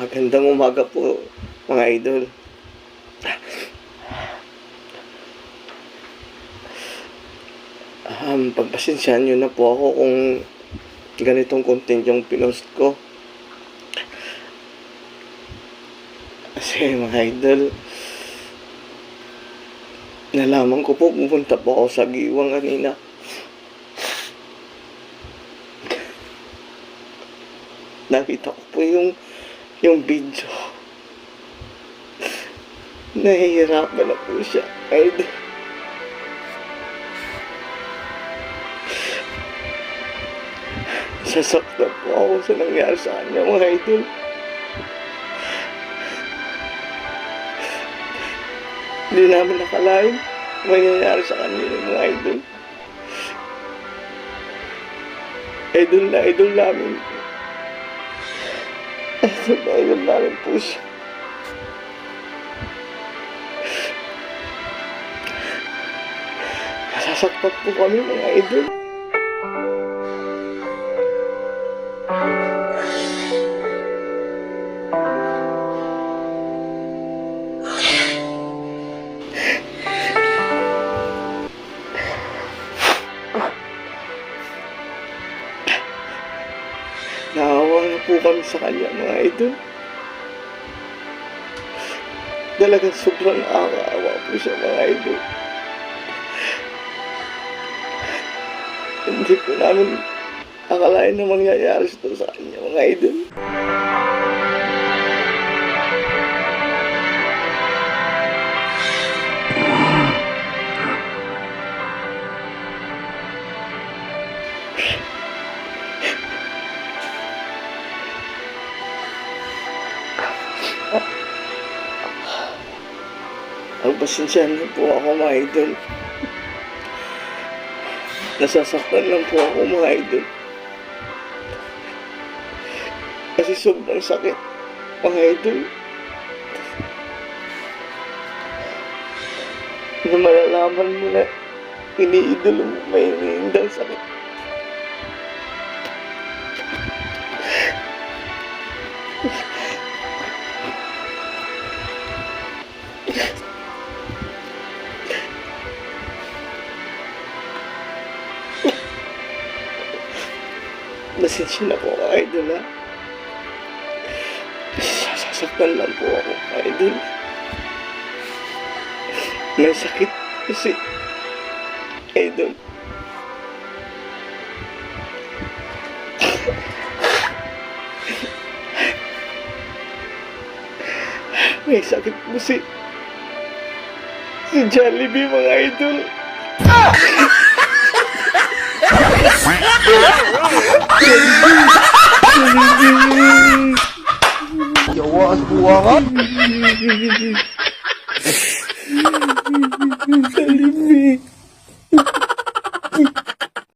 Magandang umaga po, mga idol. Um, pagpasensyahan nyo na po ako kung ganitong content yung pinost ko. Kasi mga idol, nalaman ko po pupunta po ako sa giwang kanina. Nakita ko po yung yung video. Nahihirapan na po siya. Idol. Sasaktan po ako sa nangyari sa kanya, mga idol. Hindi namin nakalain nangyayari sa kanya mga idol. Idol na idol namin. Idol na idol namin po siya. Nasasaktan po kami mga idol. Naawa na po kami sa kanya mga idol. Talagang sobrang nakakaawa po siya mga idol. Hindi po namin akalain na mangyayari ito sa kanya mga idol. Pagpasensyahan niyo po ako mga idol. Nasasaktan lang po ako mga idol. Kasi sobrang sakit mga idol. Na malalaman mo na iniidolo mo may iniindang sakit. Nasensya na po ako, idol ha. Sasaktan lang po ako, idol. May sakit kasi, idol. May sakit po si... Si Jollibee, mga idol. Yawa at buwangan. Jollibee.